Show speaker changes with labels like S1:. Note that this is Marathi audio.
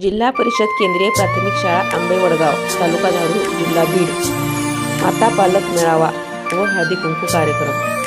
S1: जिल्हा परिषद केंद्रीय प्राथमिक शाळा आंबे वडगाव तालुका धारूर जिल्हा बीड. माता पालक मेळावा व हळदी कुंकू कार्यक्रम.